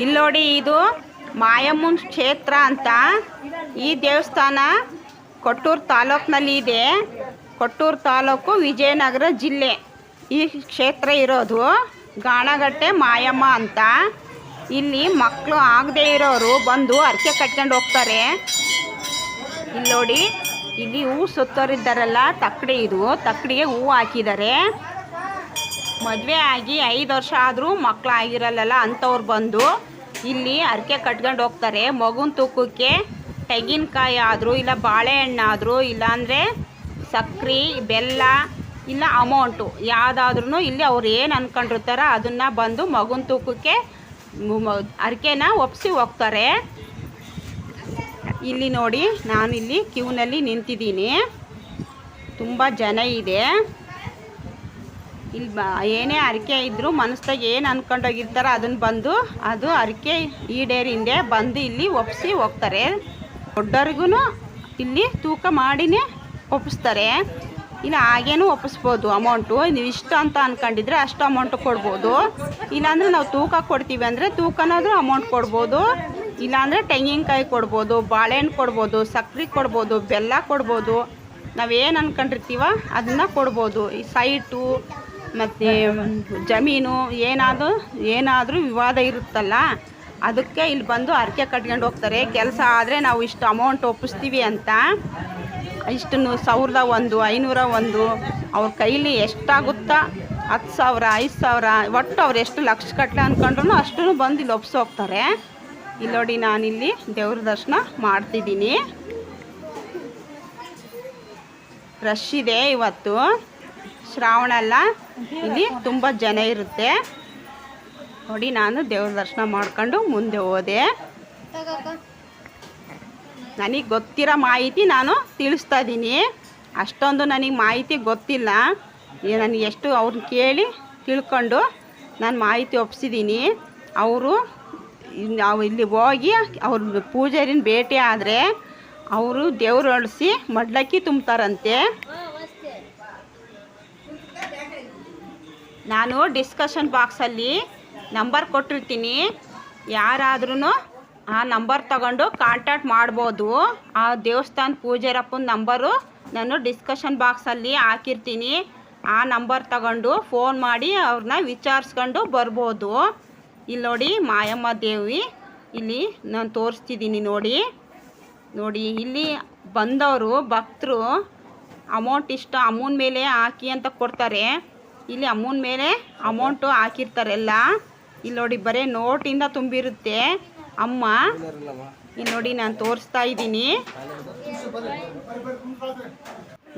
ಇಲ್ಲಿ ನೋಡಿ ಇದು ಮಾಯಮ್ಮನ ಕ್ಷೇತ್ರ ಅಂತ. ಈ ದೇವಸ್ಥಾನ ಕೊಟ್ಟೂರು ತಾಲೂಕಿನಲ್ಲಿ ಇದೆ. ಕೊಟ್ಟೂರು ತಾಲೂಕು ವಿಜಯನಗರ ಜಿಲ್ಲೆ. ಈ ಕ್ಷೇತ್ರ ಇರೋದು ಗಾಣಗಟ್ಟೆ ಮಾಯಮ್ಮ ಅಂತ. ಇಲ್ಲಿ ಮಕ್ಕಳು ಆಗದೆ ಇರೋರು ಬಂದು ಅರ್ಕೆ ಕಟ್ಕೊಂಡು ಹೋಗ್ತಾರೆ. ಇಲ್ಲಿ ನೋಡಿ, ಇಲ್ಲಿ ಹೂ ಸುತ್ತೋರಿದ್ದಾರಲ್ಲ ತಕ್ಕಡಿ ಇದು ತಕ್ಕಡಿಗೆ ಹೂವು ಹಾಕಿದ್ದಾರೆ. ಮದುವೆ ಆಗಿ ಐದು ವರ್ಷ ಆದರೂ ಮಕ್ಕಳು ಆಗಿರಲ್ಲ ಅಂಥವ್ರು ಬಂದು ಇಲ್ಲಿ ಅರ್ಕೆ ಕಟ್ಕೊಂಡು ಹೋಗ್ತಾರೆ. ಮಗುನ ತೂಕಕ್ಕೆ ತೆಂಗಿನಕಾಯಿ ಆದರೂ ಇಲ್ಲ ಬಾಳೆಹಣ್ಣಾದರೂ ಇಲ್ಲಾಂದರೆ ಸಕ್ರೆ, ಬೆಲ್ಲ ಇಲ್ಲ ಅಮೌಂಟು ಯಾವುದಾದ್ರೂ ಇಲ್ಲಿ ಅವ್ರು ಏನು ಅಂದ್ಕೊಂಡಿರ್ತಾರೋ ಅದನ್ನು ಬಂದು ಮಗುನ ತೂಕಕ್ಕೆ ಅರ್ಕೆನ ಒಪ್ಸಿ ಹೋಗ್ತಾರೆ. ಇಲ್ಲಿ ನೋಡಿ ನಾನಿಲ್ಲಿ ಕ್ಯೂನಲ್ಲಿ ನಿಂತಿದ್ದೀನಿ. ತುಂಬ ಜನ ಇದೆ. ಇಲ್ಲಿ ಬ ಏನೇ ಅರಿಕೆ ಇದ್ದರೂ ಮನಸ್ಸಾಗ ಏನು ಅಂದ್ಕೊಂಡೋಗಿರ್ತಾರೋ ಅದನ್ನು ಬಂದು ಅದು ಅರಿಕೆ ಈಡೇರಿಂದೆ ಬಂದು ಇಲ್ಲಿ ಒಪ್ಪಿಸಿ ಹೋಗ್ತಾರೆ. ದೊಡ್ಡವ್ರಿಗೂ ಇಲ್ಲಿ ತೂಕ ಮಾಡಿನೇ ಒಪ್ಪಿಸ್ತಾರೆ ಇಲ್ಲ, ಹಾಗೇನೂ ಒಪ್ಪಿಸ್ಬೋದು ಅಮೌಂಟು. ನೀವು ಇಷ್ಟು ಅಂತ ಅಂದ್ಕೊಂಡಿದ್ರೆ ಅಷ್ಟು ಅಮೌಂಟ್ ಕೊಡ್ಬೋದು. ಇಲ್ಲಾಂದರೆ ನಾವು ತೂಕ ಕೊಡ್ತೀವಿ ಅಂದರೆ ತೂಕನಾದರೂ ಅಮೌಂಟ್ ಕೊಡ್ಬೋದು. ಇಲ್ಲಾಂದರೆ ತೆಂಗಿನಕಾಯಿ ಕೊಡ್ಬೋದು, ಬಾಳೆಹಣ್ಣು ಕೊಡ್ಬೋದು ಸಕ್ಕರೆ ಕೊಡ್ಬೋದು, ಬೆಲ್ಲ ಕೊಡ್ಬೋದು. ನಾವೇನು ಅಂದ್ಕೊಂಡಿರ್ತೀವ ಅದನ್ನು ಕೊಡ್ಬೋದು. ಈ ಸೈಟು ಮತ್ತು ಜಮೀನು ಏನಾದರೂ ಏನಾದರೂ ವಿವಾದ ಇರುತ್ತಲ್ಲ, ಅದಕ್ಕೆ ಇಲ್ಲಿ ಬಂದು ಅರ್ಕೆ ಕಟ್ಕೊಂಡು ಹೋಗ್ತಾರೆ. ಕೆಲಸ ಆದರೆ ನಾವು ಇಷ್ಟು ಅಮೌಂಟ್ ಒಪ್ಪಿಸ್ತೀವಿ ಅಂತ. ಇಷ್ಟನ್ನು ಸಾವಿರದ ಒಂದು, ಐನೂರ ಒಂದು, ಅವ್ರ ಕೈಲಿ ಎಷ್ಟಾಗುತ್ತಾ? ಹತ್ತು ಸಾವಿರ, ಐದು ಸಾವಿರ, ಒಟ್ಟು ಅವ್ರು ಎಷ್ಟು ಲಕ್ಷ ಕಟ್ಟಲೆ ಅಂದ್ಕೊಂಡ್ರು ಅಷ್ಟು ಬಂದು ಇಲ್ಲಿ ಒಪ್ಸೋಗ್ತಾರೆ ಇಲ್ಲಿ ನೋಡಿ ನಾನಿಲ್ಲಿ ದೇವ್ರ ದರ್ಶನ ಮಾಡ್ತಿದ್ದೀನಿ. ರಶ್ ಇದೆ ಇವತ್ತು. ಶ್ರಾವಣ ಅಲ್ಲ. ಇಲ್ಲಿ ತುಂಬ ಜನ ಇರುತ್ತೆ. ನೋಡಿ, ನಾನು ದೇವ್ರ ದರ್ಶನ ಮಾಡ್ಕೊಂಡು ಮುಂದೆ ಹೋದೆ. ನನಗೆ ಗೊತ್ತಿರೋ ಮಾಹಿತಿ ನಾನು ತಿಳಿಸ್ತಾ ಇದ್ದೀನಿ ಅಷ್ಟೊಂದು ನನಗೆ ಮಾಹಿತಿ ಗೊತ್ತಿಲ್ಲ. ನನಗೆ ಎಷ್ಟು ಅವ್ರನ್ನ ಕೇಳಿ ತಿಳ್ಕೊಂಡು ನಾನು ಮಾಹಿತಿ ಒಪ್ಸಿದ್ದೀನಿ ಅವರು ಇಲ್ಲಿ ಹೋಗಿ ಅವ್ರ ಪೂಜಾರಿನ ಭೇಟಿ ಆದರೆ ಅವರು ದೇವ್ರು ಅಳಿಸಿ ಮಡ್ಲಕ್ಕಿ ತುಂಬ್ತಾರಂತೆ. ನಾನು ಡಿಸ್ಕಷನ್ ಬಾಕ್ಸಲ್ಲಿ ನಂಬರ್ ಕೊಟ್ಟಿರ್ತೀನಿ. ಯಾರಾದ್ರೂ ಆ ನಂಬರ್ ತಗೊಂಡು ಕಾಂಟ್ಯಾಕ್ಟ್ ಮಾಡ್ಬೋದು. ಆ ದೇವಸ್ಥಾನ ಪೂಜಾರಪ್ಪನ ನಂಬರು ನಾನು ಡಿಸ್ಕಷನ್ ಬಾಕ್ಸಲ್ಲಿ ಹಾಕಿರ್ತೀನಿ. ಆ ನಂಬರ್ ತಗೊಂಡು ಫೋನ್ ಮಾಡಿ ಅವ್ರನ್ನ ವಿಚಾರಿಸ್ಕೊಂಡು ಬರ್ಬೋದು. ಇಲ್ಲಿ ನೋಡಿ ಮಾಯಮ್ಮ ದೇವಿ. ಇಲ್ಲಿ ನಾನು ತೋರಿಸ್ತಿದ್ದೀನಿ ನೋಡಿ. ನೋಡಿ, ಇಲ್ಲಿ ಬಂದವರು, ಭಕ್ತರು ಅಮೌಂಟ್ ಇಷ್ಟು ಅಮೌಂಟ್ ಮೇಲೆ ಹಾಕಿ ಅಂತ ಕೊಡ್ತಾರೆ. ಇಲ್ಲಿ ಅಮ್ಮನ ಮೇಲೆ ಅಮೌಂಟು ಹಾಕಿರ್ತಾರೆ ಎಲ್ಲ ಇಲ್ಲಿ ನೋಡಿ ಬರೀ ನೋಟಿಂದ ತುಂಬಿರುತ್ತೆ. ಅಮ್ಮ, ಇಲ್ಲಿ ನೋಡಿ ನಾನು ತೋರಿಸ್ತಾ ಇದ್ದೀನಿ.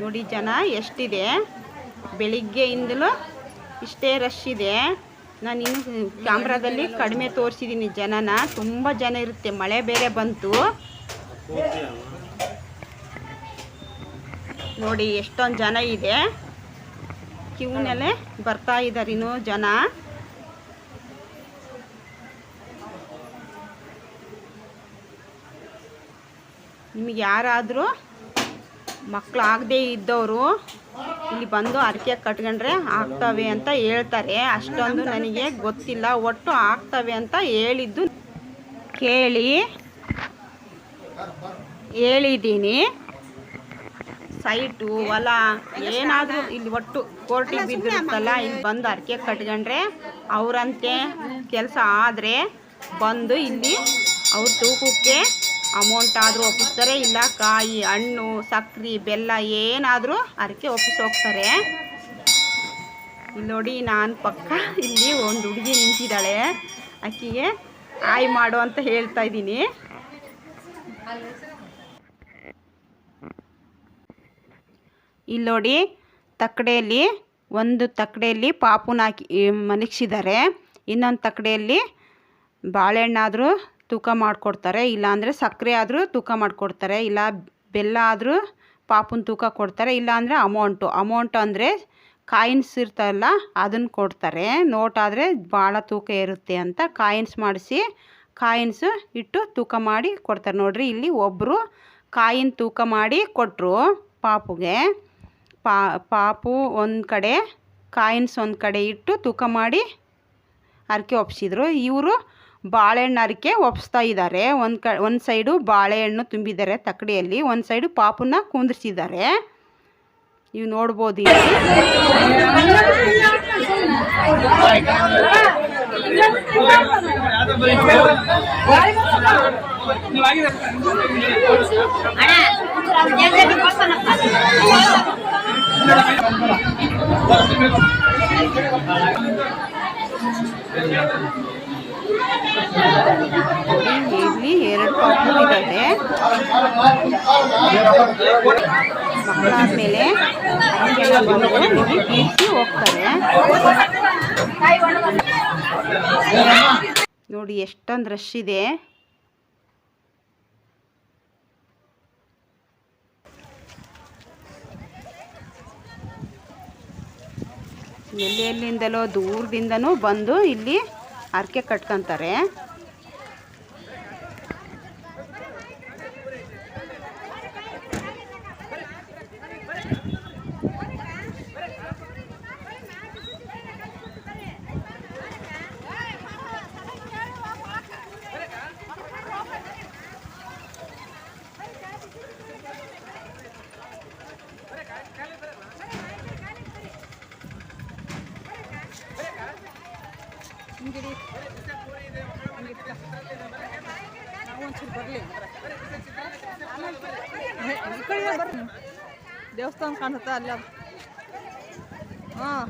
ನೋಡಿ ಜನ, ಎಷ್ಟಿದೆ? ಬೆಳಿಗ್ಗೆಯಿಂದಲೂ ಇಷ್ಟೇ ರಶ್ ಇದೆ. ನಾನು ಇನ್ನು ಕ್ಯಾಮ್ರಾದಲ್ಲಿ ಕಡಿಮೆ ತೋರಿಸಿದ್ದೀನಿ ಜನನ. ತುಂಬ ಜನ ಇರುತ್ತೆ. ಮಳೆ ಬೇರೆ ಬಂತು. ನೋಡಿ ಎಷ್ಟೊಂದು ಜನ ಇದೆ. ಕ್ಯೂನಲ್ಲೇ ಬರ್ತಾ ಇದ್ದಾರೆ ಇನ್ನು ಜನ. ನಿಮಗೆ ಯಾರಾದರೂ ಮಕ್ಕಳು ಆಗದೇ ಇದ್ದವರು ಇಲ್ಲಿ ಬಂದು ಅರಕೆ ಕಟ್ಕೊಂಡ್ರೆ ಆಗ್ತವೆ ಅಂತ ಹೇಳ್ತಾರೆ. ಅಷ್ಟೊಂದು ನನಗೆ ಗೊತ್ತಿಲ್ಲ, ಒಟ್ಟು ಆಗ್ತವೆ ಅಂತ ಹೇಳಿದ್ದು ಕೇಳಿ. ಹೇಳಿದ್ದೀನಿ. ಸೈಟು ಹೊಲ ಏನಾದರೂ ಇಲ್ಲಿ ಒಟ್ಟು ಕೋರ್ಟಿಗೆ ಬಿದ್ದಿರುತ್ತಲ್ಲ ಇಲ್ಲಿ ಬಂದು ಅರ್ಕೆ ಕಟ್ಕೊಂಡ್ರೆ ಅವರಂತೆ ಕೆಲಸ ಆದರೆ ಬಂದು ಇಲ್ಲಿ ಅವ್ರ ತೂಕಕ್ಕೆ ಅಮೌಂಟ್ ಆದರೂ ಒಪ್ಪಿಸ್ತಾರೆ ಇಲ್ಲ. ಕಾಯಿ ಹಣ್ಣು ಸಕ್ರಿ ಬೆಲ್ಲ ಏನಾದರೂ ಅಡಿಕೆ ಒಪ್ಪಿಸೋಗ್ತಾರೆ ಇಲ್ಲಿ ನೋಡಿ ನಾನು ಪಕ್ಕ ಇಲ್ಲಿ ಒಂದು ಹುಡುಗಿ ನಿಂತಿದ್ದಾಳೆ. ಅಕ್ಕಿಗೆ ಆಯ್ ಮಾಡು ಅಂತ ಹೇಳ್ತಾ ಇದ್ದೀನಿ. ಇಲ್ಲಿ ನೋಡಿ ತಕ್ಕಡೆಯಲ್ಲಿ ಒಂದು ತಕ್ಕಡೆಯಲ್ಲಿ ಪಾಪುನ ಹಾಕಿ ಮಲಗಿಸಿದ್ದಾರೆ ಇನ್ನೊಂದು ತಕ್ಕಡೆಯಲ್ಲಿ ಬಾಳೆಹಣ್ಣಾದರೂ ತೂಕ ಮಾಡಿಕೊಡ್ತಾರೆ, ಇಲ್ಲಾಂದರೆ ಸಕ್ಕರೆ ಆದರೂ ತೂಕ ಮಾಡಿಕೊಡ್ತಾರೆ, ಇಲ್ಲ ಬೆಲ್ಲ ಆದರೂ ಪಾಪುನ ತೂಕ ಕೊಡ್ತಾರೆ, ಇಲ್ಲಾಂದರೆ ಅಮೌಂಟು. ಅಮೌಂಟ್ ಅಂದರೆ ಕಾಯಿನ್ಸ್ ಇರ್ತಲ್ಲ ಅದನ್ನು ಕೊಡ್ತಾರೆ. ನೋಟ್ ಆದರೆ ಭಾಳ ತೂಕ ಇರುತ್ತೆ ಅಂತ ಕಾಯಿನ್ಸ್ ಮಾಡಿಸಿ, ಕಾಯಿನ್ಸು ಇಟ್ಟು ತೂಕ ಮಾಡಿ ಕೊಡ್ತಾರೆ. ನೋಡಿರಿ, ಇಲ್ಲಿ ಒಬ್ಬರು ಕಾಯಿನ್ ತೂಕ ಮಾಡಿ ಕೊಟ್ಟರು ಪಾಪುಗೆ. ಪಾಪು ಒಂದು ಕಡೆ, ಕಾಯಿನ್ಸ್ ಒಂದು ಕಡೆ ಇಟ್ಟು ತೂಕ ಮಾಡಿ ಹರಕೆ ಒಪ್ಸಿದ್ರು. ಇವರು ಬಾಳೆಹಣ್ಣು ಅರಕೆ ಒಪ್ಸ್ತಾ ಇದ್ದಾರೆ ಒಂದು ಕ, ಒಂದು ಸೈಡು ಬಾಳೆಹಣ್ಣು ತುಂಬಿದ್ದಾರೆ ತಕ್ಕಡಿಯಲ್ಲಿ, ಒಂದು ಸೈಡು ಪಾಪನ್ನ ಕುಂದಿರ್ಸಿದ್ದಾರೆ. ನೀವು ನೋಡ್ಬೋದು ಇಲ್ಲಿ. ಇಲ್ಲಿ ಎರಡು ಪಾಪು ಇದ್ದಾವೆ ಮಕ್ಕಳಾದ್ಮೇಲೆ ಅದಕ್ಕೆಲ್ಲ ಬಂದು ಇಲ್ಲಿ ಹೋಗ್ತಾರೆ. ನೋಡಿ ಎಷ್ಟೊಂದು ರಶ್ ಇದೆ. ಎಲ್ಲಿ ಎಲ್ಲಿಂದಲೋ ದೂರದಿಂದನೂ ಬಂದು ಇಲ್ಲಿ ಹರಕೆ ಕಟ್ಕೊಂತಾರೆ. ದೇವಸ್ಥಾನ ಕಾಣುತ್ತಾ ಅಲ್ಲಿ ಹಾಂ